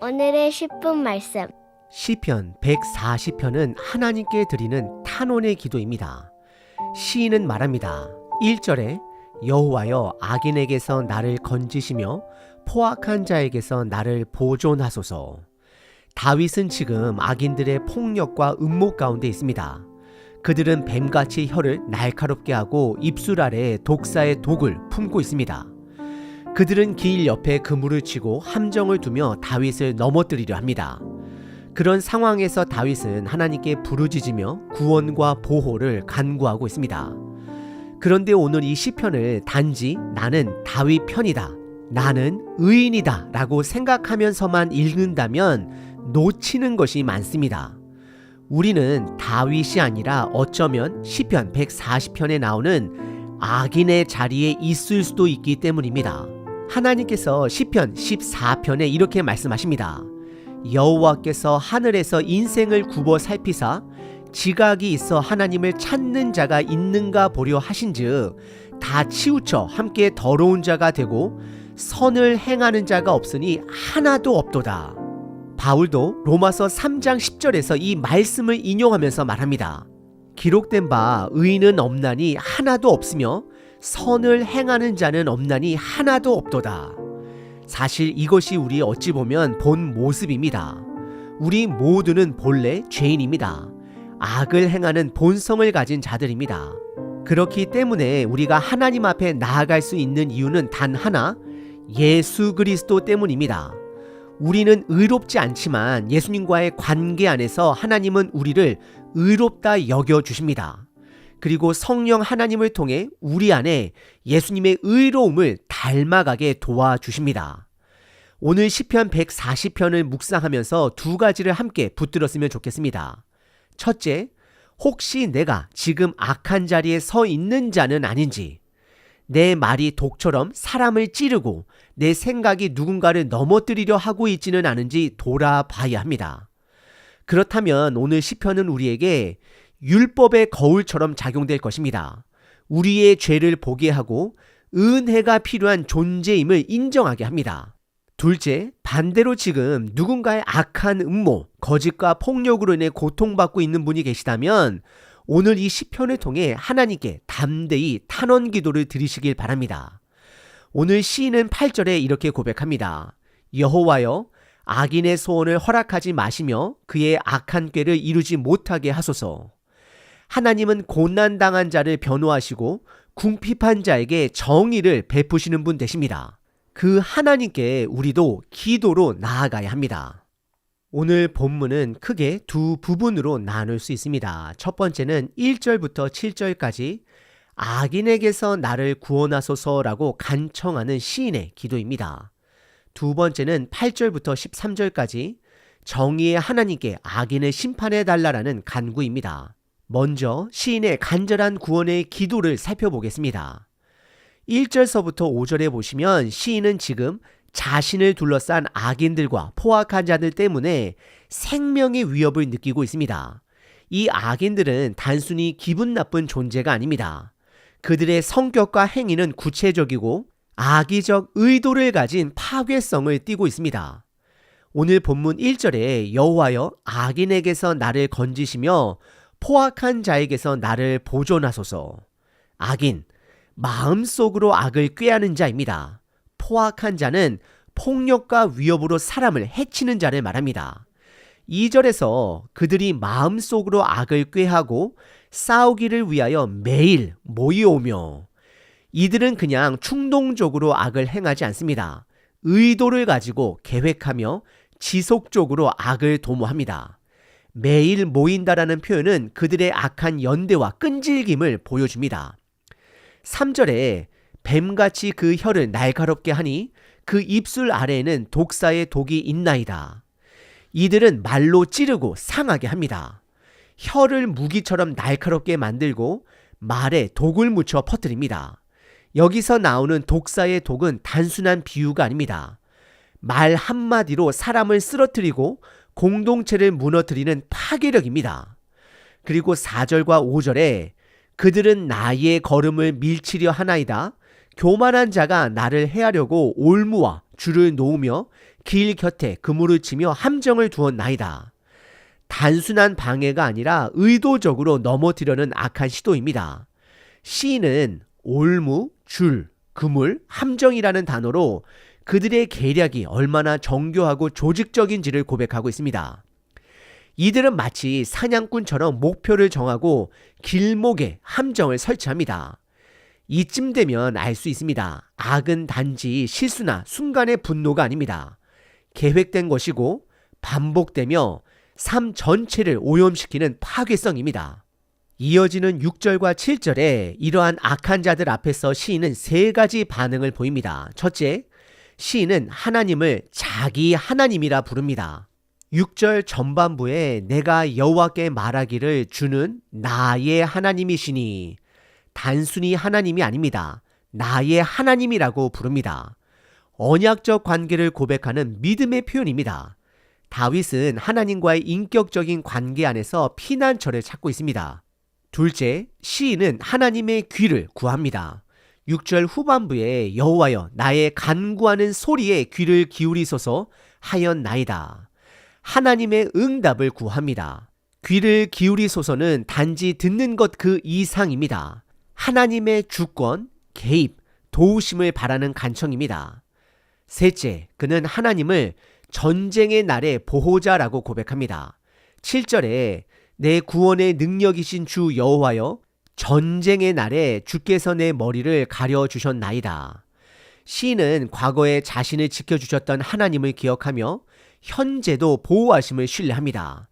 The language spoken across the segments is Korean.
오늘의 10분 말씀. 시편 140편은 하나님께 드리는 탄원의 기도입니다. 시인은 말합니다. 1절에 여호와여 악인에게서 나를 건지시며 포악한 자에게서 나를 보존하소서. 다윗은 지금 악인들의 폭력과 음모 가운데 있습니다. 그들은 뱀같이 혀를 날카롭게 하고 입술 아래 독사의 독을 품고 있습니다. 그들은 길 옆에 그물을 치고 함정을 두며 다윗을 넘어뜨리려 합니다. 그런 상황에서 다윗은 하나님께 부르짖으며 구원과 보호를 간구하고 있습니다. 그런데 오늘 이 시편을 단지 나는 다윗 편이다. 나는 의인이다. 라고 생각하면서만 읽는다면 놓치는 것이 많습니다. 우리는 다윗이 아니라 어쩌면 시편 140편에 나오는 악인의 자리에 있을 수도 있기 때문입니다. 하나님께서 시편 14편에 이렇게 말씀하십니다. 여호와께서 하늘에서 인생을 굽어 살피사 지각이 있어 하나님을 찾는 자가 있는가 보려 하신즉 다 치우쳐 함께 더러운 자가 되고 선을 행하는 자가 없으니 하나도 없도다. 바울도 로마서 3장 10절에서 이 말씀을 인용하면서 말합니다. 기록된 바 의인은 없나니 하나도 없으며 선을 행하는 자는 없나니 하나도 없도다. 사실 이것이 우리 어찌 보면 본 모습입니다. 우리 모두는 본래 죄인입니다. 악을 행하는 본성을 가진 자들입니다. 그렇기 때문에 우리가 하나님 앞에 나아갈 수 있는 이유는 단 하나, 예수 그리스도 때문입니다. 우리는 의롭지 않지만 예수님과의 관계 안에서 하나님은 우리를 의롭다 여겨 주십니다. 그리고 성령 하나님을 통해 우리 안에 예수님의 의로움을 닮아가게 도와주십니다. 오늘 시편 140편을 묵상하면서 두 가지를 함께 붙들었으면 좋겠습니다. 첫째, 혹시 내가 지금 악한 자리에 서 있는 자는 아닌지, 내 말이 독처럼 사람을 찌르고 내 생각이 누군가를 넘어뜨리려 하고 있지는 않은지 돌아봐야 합니다. 그렇다면 오늘 시편은 우리에게 율법의 거울처럼 작용될 것입니다. 우리의 죄를 보게 하고 은혜가 필요한 존재임을 인정하게 합니다. 둘째, 반대로 지금 누군가의 악한 음모, 거짓과 폭력으로 인해 고통받고 있는 분이 계시다면 오늘 이 시편을 통해 하나님께 담대히 탄원 기도를 드리시길 바랍니다. 오늘 시인은 8절에 이렇게 고백합니다. 여호와여 악인의 소원을 허락하지 마시며 그의 악한 꾀를 이루지 못하게 하소서. 하나님은 고난당한 자를 변호하시고 궁핍한 자에게 정의를 베푸시는 분 되십니다. 그 하나님께 우리도 기도로 나아가야 합니다. 오늘 본문은 크게 두 부분으로 나눌 수 있습니다. 첫 번째는 1절부터 7절까지 악인에게서 나를 구원하소서라고 간청하는 시인의 기도입니다. 두 번째는 8절부터 13절까지 정의의 하나님께 악인을 심판해 달라라는 간구입니다. 먼저 시인의 간절한 구원의 기도를 살펴보겠습니다. 1절서부터 5절에 보시면 시인은 지금 자신을 둘러싼 악인들과 포악한 자들 때문에 생명의 위협을 느끼고 있습니다. 이 악인들은 단순히 기분 나쁜 존재가 아닙니다. 그들의 성격과 행위는 구체적이고 악의적 의도를 가진 파괴성을 띠고 있습니다. 오늘 본문 1절에 여호와여 악인에게서 나를 건지시며 포악한 자에게서 나를 보존하소서. 악인, 마음속으로 악을 꾀하는 자입니다. 포악한 자는 폭력과 위협으로 사람을 해치는 자를 말합니다. 2절에서 그들이 마음속으로 악을 꾀하고 싸우기를 위하여 매일 모여오며 이들은 그냥 충동적으로 악을 행하지 않습니다. 의도를 가지고 계획하며 지속적으로 악을 도모합니다. 매일 모인다라는 표현은 그들의 악한 연대와 끈질김을 보여줍니다. 3절에 뱀같이 그 혀를 날카롭게 하니 그 입술 아래에는 독사의 독이 있나이다. 이들은 말로 찌르고 상하게 합니다. 혀를 무기처럼 날카롭게 만들고 말에 독을 묻혀 퍼뜨립니다. 여기서 나오는 독사의 독은 단순한 비유가 아닙니다. 말 한마디로 사람을 쓰러뜨리고 공동체를 무너뜨리는 파괴력입니다. 그리고 4절과 5절에 그들은 나의 걸음을 밀치려 하나이다. 교만한 자가 나를 해하려고 올무와 줄을 놓으며 길 곁에 그물을 치며 함정을 두었나이다. 단순한 방해가 아니라 의도적으로 넘어뜨려는 악한 시도입니다. 시인은 올무, 줄, 그물, 함정이라는 단어로 그들의 계략이 얼마나 정교하고 조직적인지를 고백하고 있습니다. 이들은 마치 사냥꾼처럼 목표를 정하고 길목에 함정을 설치합니다. 이쯤 되면 알 수 있습니다. 악은 단지 실수나 순간의 분노가 아닙니다. 계획된 것이고 반복되며 삶 전체를 오염시키는 파괴성입니다. 이어지는 6절과 7절에 이러한 악한 자들 앞에서 시인은 세 가지 반응을 보입니다. 첫째, 시인은 하나님을 자기 하나님이라 부릅니다. 6절 전반부에 내가 여호와께 말하기를 주는 나의 하나님이시니 단순히 하나님이 아닙니다. 나의 하나님이라고 부릅니다. 언약적 관계를 고백하는 믿음의 표현입니다. 다윗은 하나님과의 인격적인 관계 안에서 피난처를 찾고 있습니다. 둘째, 시인은 하나님의 귀를 구합니다. 6절 후반부에 여호와여 나의 간구하는 소리에 귀를 기울이소서 하였나이다. 하나님의 응답을 구합니다. 귀를 기울이소서는 단지 듣는 것 그 이상입니다. 하나님의 주권, 개입, 도우심을 바라는 간청입니다. 셋째, 그는 하나님을 전쟁의 날의 보호자라고 고백합니다. 7절에 내 구원의 능력이신 주 여호와여 전쟁의 날에 주께서 내 머리를 가려 주셨나이다. 시인은 과거에 자신을 지켜주셨던 하나님을 기억하며 현재도 보호하심을 신뢰합니다.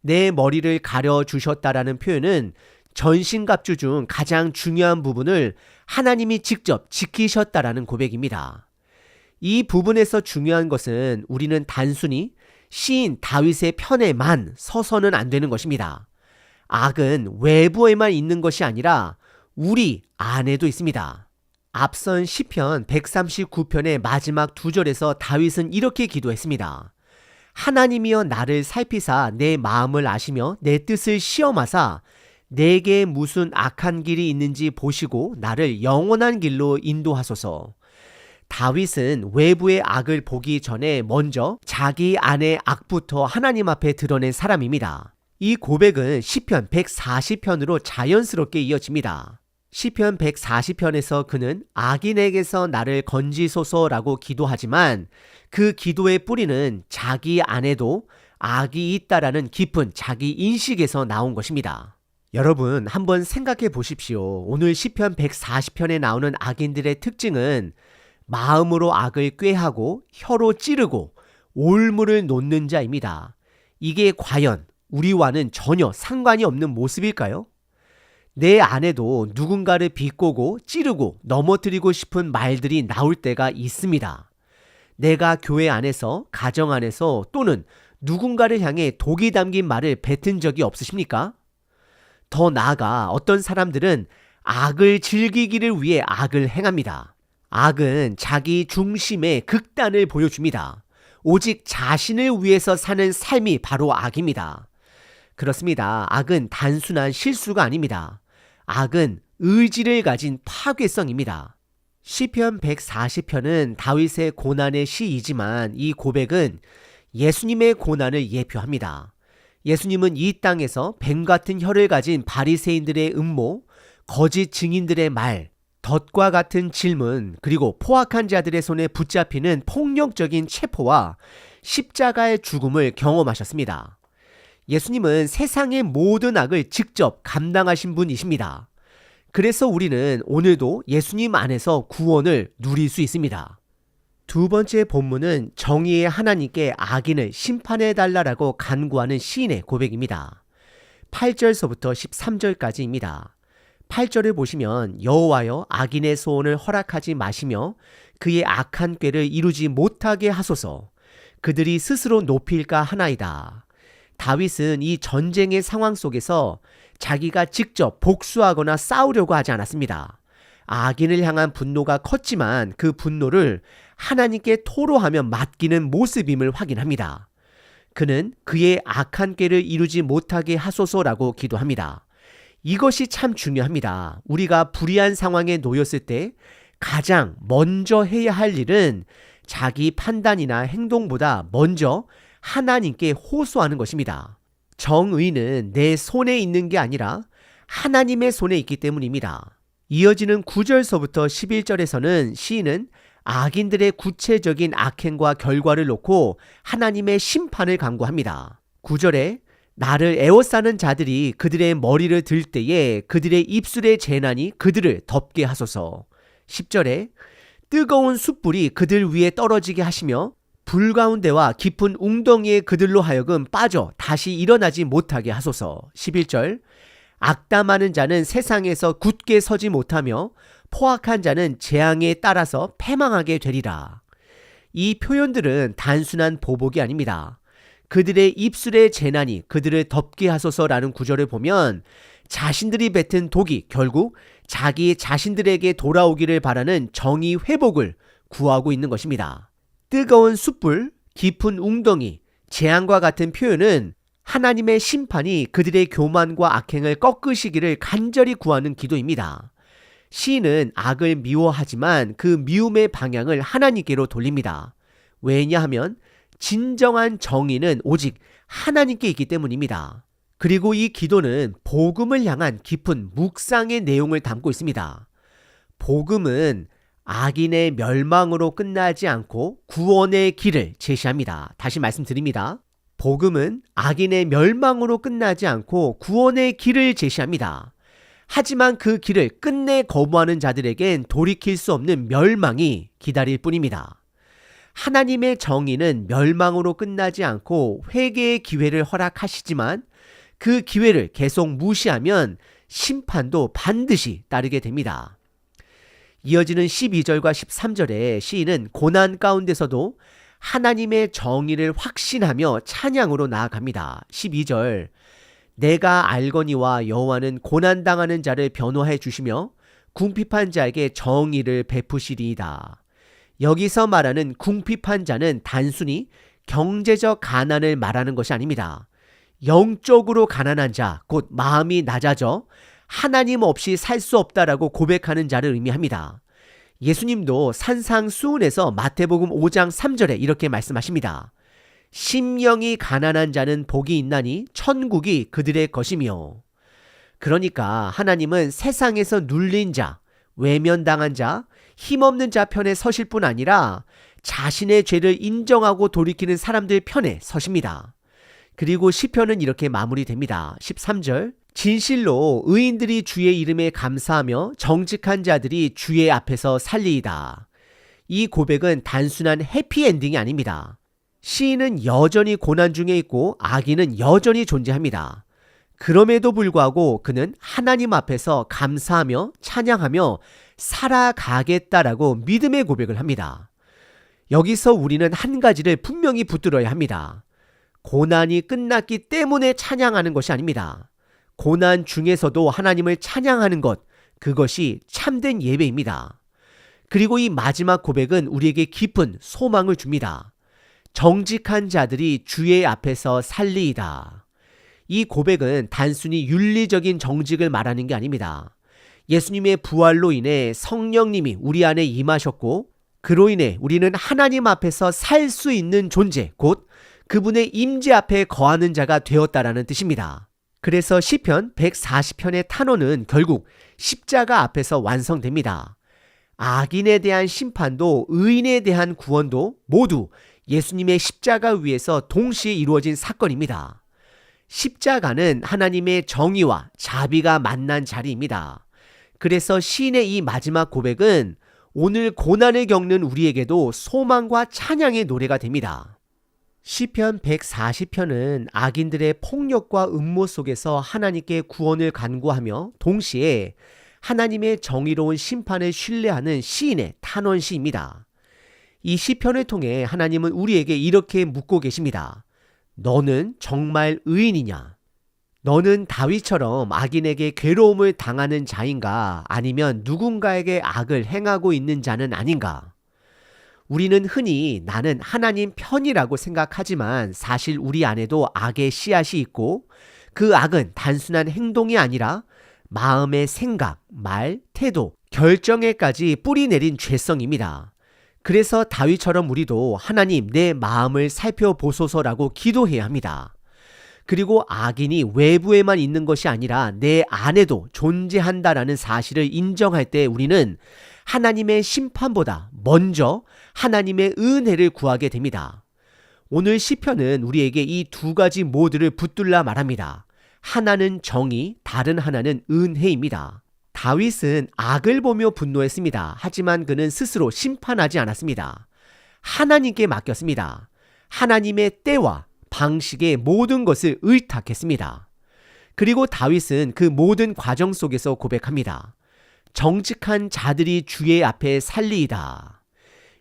내 머리를 가려 주셨다라는 표현은 전신갑주 중 가장 중요한 부분을 하나님이 직접 지키셨다라는 고백입니다. 이 부분에서 중요한 것은 우리는 단순히 시인 다윗의 편에만 서서는 안 되는 것입니다. 악은 외부에만 있는 것이 아니라 우리 안에도 있습니다. 앞선 시편 139편의 마지막 두 절에서 다윗은 이렇게 기도했습니다. 하나님이여 나를 살피사 내 마음을 아시며 내 뜻을 시험하사 내게 무슨 악한 길이 있는지 보시고 나를 영원한 길로 인도하소서. 다윗은 외부의 악을 보기 전에 먼저 자기 안의 악부터 하나님 앞에 드러낸 사람입니다. 이 고백은 시편 140편으로 자연스럽게 이어집니다. 시편 140편에서 그는 악인에게서 나를 건지소서라고 기도하지만 그 기도의 뿌리는 자기 안에도 악이 있다라는 깊은 자기 인식에서 나온 것입니다. 여러분 한번 생각해 보십시오. 오늘 시편 140편에 나오는 악인들의 특징은 마음으로 악을 꾀하고 혀로 찌르고 올무를 놓는 자입니다. 이게 과연 우리와는 전혀 상관이 없는 모습일까요? 내 안에도 누군가를 비꼬고 찌르고 넘어뜨리고 싶은 말들이 나올 때가 있습니다. 내가 교회 안에서, 가정 안에서 또는 누군가를 향해 독이 담긴 말을 뱉은 적이 없으십니까? 더 나아가 어떤 사람들은 악을 즐기기를 위해 악을 행합니다. 악은 자기 중심의 극단을 보여줍니다. 오직 자신을 위해서 사는 삶이 바로 악입니다. 그렇습니다. 악은 단순한 실수가 아닙니다. 악은 의지를 가진 파괴성입니다. 시편 140편은 다윗의 고난의 시이지만 이 고백은 예수님의 고난을 예표합니다. 예수님은 이 땅에서 뱀 같은 혀를 가진 바리새인들의 음모, 거짓 증인들의 말, 덫과 같은 질문, 그리고 포악한 자들의 손에 붙잡히는 폭력적인 체포와 십자가의 죽음을 경험하셨습니다. 예수님은 세상의 모든 악을 직접 감당하신 분이십니다. 그래서 우리는 오늘도 예수님 안에서 구원을 누릴 수 있습니다. 두 번째 본문은 정의의 하나님께 악인을 심판해 달라라고 간구하는 시인의 고백입니다. 8절서부터 13절까지입니다. 8절을 보시면 여호와여 악인의 소원을 허락하지 마시며 그의 악한 꾀를 이루지 못하게 하소서 그들이 스스로 높일까 하나이다. 다윗은 이 전쟁의 상황 속에서 자기가 직접 복수하거나 싸우려고 하지 않았습니다. 악인을 향한 분노가 컸지만 그 분노를 하나님께 토로하며 맡기는 모습임을 확인합니다. 그는 그의 악한 꾀를 이루지 못하게 하소서라고 기도합니다. 이것이 참 중요합니다. 우리가 불의한 상황에 놓였을 때 가장 먼저 해야 할 일은 자기 판단이나 행동보다 먼저 하나님께 호소하는 것입니다. 정의는 내 손에 있는 게 아니라 하나님의 손에 있기 때문입니다. 이어지는 9절서부터 11절에서는 시인은 악인들의 구체적인 악행과 결과를 놓고 하나님의 심판을 강구합니다. 9절에 나를 애워싸는 자들이 그들의 머리를 들 때에 그들의 입술의 재난이 그들을 덮게 하소서. 10절에 뜨거운 숯불이 그들 위에 떨어지게 하시며 불 가운데와 깊은 웅덩이에 그들로 하여금 빠져 다시 일어나지 못하게 하소서. 11절 악담하는 자는 세상에서 굳게 서지 못하며 포악한 자는 재앙에 따라서 패망하게 되리라. 이 표현들은 단순한 보복이 아닙니다. 그들의 입술의 재난이 그들을 덮게 하소서라는 구절을 보면 자신들이 뱉은 독이 결국 자기 자신들에게 돌아오기를 바라는 정의 회복을 구하고 있는 것입니다. 뜨거운 숯불, 깊은 웅덩이, 재앙과 같은 표현은 하나님의 심판이 그들의 교만과 악행을 꺾으시기를 간절히 구하는 기도입니다. 시인은 악을 미워하지만 그 미움의 방향을 하나님께로 돌립니다. 왜냐하면 진정한 정의는 오직 하나님께 있기 때문입니다. 그리고 이 기도는 복음을 향한 깊은 묵상의 내용을 담고 있습니다. 복음은 악인의 멸망으로 끝나지 않고 구원의 길을 제시합니다. 다시 말씀드립니다. 복음은 악인의 멸망으로 끝나지 않고 구원의 길을 제시합니다. 하지만 그 길을 끝내 거부하는 자들에겐 돌이킬 수 없는 멸망이 기다릴 뿐입니다. 하나님의 정의는 멸망으로 끝나지 않고 회개의 기회를 허락하시지만 그 기회를 계속 무시하면 심판도 반드시 따르게 됩니다. 이어지는 12절과 13절에 시인은 고난 가운데서도 하나님의 정의를 확신하며 찬양으로 나아갑니다. 12절 내가 알거니와 여호와는 고난 당하는 자를 변호해 주시며 궁핍한 자에게 정의를 베푸시리이다. 여기서 말하는 궁핍한 자는 단순히 경제적 가난을 말하는 것이 아닙니다. 영적으로 가난한 자, 곧 마음이 낮아져 하나님 없이 살 수 없다라고 고백하는 자를 의미합니다. 예수님도 산상수훈에서 마태복음 5장 3절에 이렇게 말씀하십니다. 심령이 가난한 자는 복이 있나니 천국이 그들의 것이며 그러니까 하나님은 세상에서 눌린 자, 외면당한 자, 힘없는 자 편에 서실 뿐 아니라 자신의 죄를 인정하고 돌이키는 사람들 편에 서십니다. 그리고 시편은 이렇게 마무리됩니다. 13절 진실로 의인들이 주의 이름에 감사하며 정직한 자들이 주의 앞에서 살리이다. 이 고백은 단순한 해피엔딩이 아닙니다. 시인은 여전히 고난 중에 있고 악인은 여전히 존재합니다. 그럼에도 불구하고 그는 하나님 앞에서 감사하며 찬양하며 살아가겠다라고 믿음의 고백을 합니다. 여기서 우리는 한 가지를 분명히 붙들어야 합니다. 고난이 끝났기 때문에 찬양하는 것이 아닙니다. 고난 중에서도 하나님을 찬양하는 것, 그것이 참된 예배입니다. 그리고 이 마지막 고백은 우리에게 깊은 소망을 줍니다. 정직한 자들이 주의 앞에서 살리이다. 이 고백은 단순히 윤리적인 정직을 말하는 게 아닙니다. 예수님의 부활로 인해 성령님이 우리 안에 임하셨고, 그로 인해 우리는 하나님 앞에서 살 수 있는 존재, 곧 그분의 임재 앞에 거하는 자가 되었다라는 뜻입니다. 그래서 시편 140편의 탄원은 결국 십자가 앞에서 완성됩니다. 악인에 대한 심판도 의인에 대한 구원도 모두 예수님의 십자가 위에서 동시에 이루어진 사건입니다. 십자가는 하나님의 정의와 자비가 만난 자리입니다. 그래서 시인의 이 마지막 고백은 오늘 고난을 겪는 우리에게도 소망과 찬양의 노래가 됩니다. 시편 140편은 악인들의 폭력과 음모 속에서 하나님께 구원을 간구하며 동시에 하나님의 정의로운 심판을 신뢰하는 시인의 탄원시입니다. 이 시편을 통해 하나님은 우리에게 이렇게 묻고 계십니다. 너는 정말 의인이냐? 너는 다윗처럼 악인에게 괴로움을 당하는 자인가? 아니면 누군가에게 악을 행하고 있는 자는 아닌가? 우리는 흔히 나는 하나님 편이라고 생각하지만 사실 우리 안에도 악의 씨앗이 있고 그 악은 단순한 행동이 아니라 마음의 생각, 말, 태도, 결정에까지 뿌리 내린 죄성입니다. 그래서 다윗처럼 우리도 하나님 내 마음을 살펴보소서라고 기도해야 합니다. 그리고 악인이 외부에만 있는 것이 아니라 내 안에도 존재한다라는 사실을 인정할 때 우리는 하나님의 심판보다 먼저 하나님의 은혜를 구하게 됩니다. 오늘 시편은 우리에게 이 두 가지 모두를 붙들라 말합니다. 하나는 정의, 다른 하나는 은혜입니다. 다윗은 악을 보며 분노했습니다. 하지만 그는 스스로 심판하지 않았습니다. 하나님께 맡겼습니다. 하나님의 때와 방식의 모든 것을 의탁했습니다. 그리고 다윗은 그 모든 과정 속에서 고백합니다. 정직한 자들이 주의 앞에 살리이다.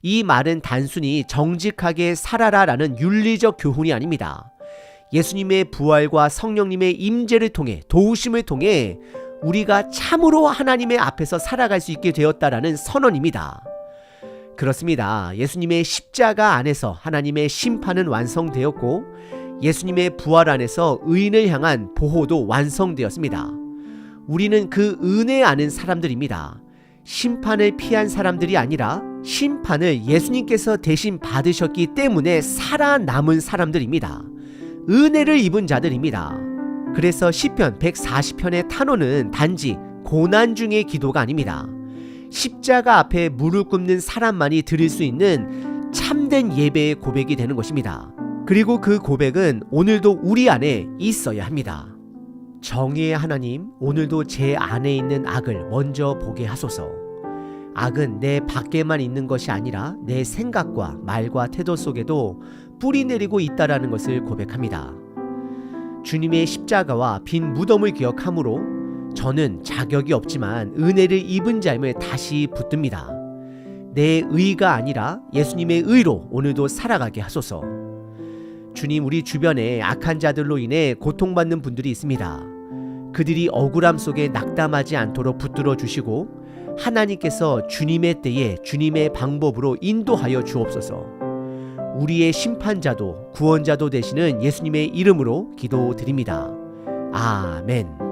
이 말은 단순히 정직하게 살아라 라는 윤리적 교훈이 아닙니다. 예수님의 부활과 성령님의 임재를 통해 도우심을 통해 우리가 참으로 하나님의 앞에서 살아갈 수 있게 되었다라는 선언입니다. 그렇습니다. 예수님의 십자가 안에서 하나님의 심판은 완성되었고 예수님의 부활 안에서 의인을 향한 보호도 완성되었습니다. 우리는 그 은혜 아는 사람들입니다. 심판을 피한 사람들이 아니라 심판을 예수님께서 대신 받으셨기 때문에 살아남은 사람들입니다. 은혜를 입은 자들입니다. 그래서 시편 140편의 탄원은 단지 고난 중의 기도가 아닙니다. 십자가 앞에 무릎 꿇는 사람만이 드릴 수 있는 참된 예배의 고백이 되는 것입니다. 그리고 그 고백은 오늘도 우리 안에 있어야 합니다. 정의의 하나님, 오늘도 제 안에 있는 악을 먼저 보게 하소서. 악은 내 밖에만 있는 것이 아니라 내 생각과 말과 태도 속에도 뿌리 내리고 있다라는 것을 고백합니다. 주님의 십자가와 빈 무덤을 기억함으로 저는 자격이 없지만 은혜를 입은 자임을 다시 붙듭니다. 내 의가 아니라 예수님의 의로 오늘도 살아가게 하소서. 주님, 우리 주변에 악한 자들로 인해 고통받는 분들이 있습니다. 그들이 억울함 속에 낙담하지 않도록 붙들어 주시고 하나님께서 주님의 때에 주님의 방법으로 인도하여 주옵소서. 우리의 심판자도 구원자도 되시는 예수님의 이름으로 기도드립니다. 아멘.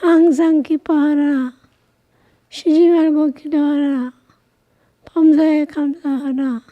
항상 기뻐하라. 쉬지 말고 기도하라. 범사에 감사하라.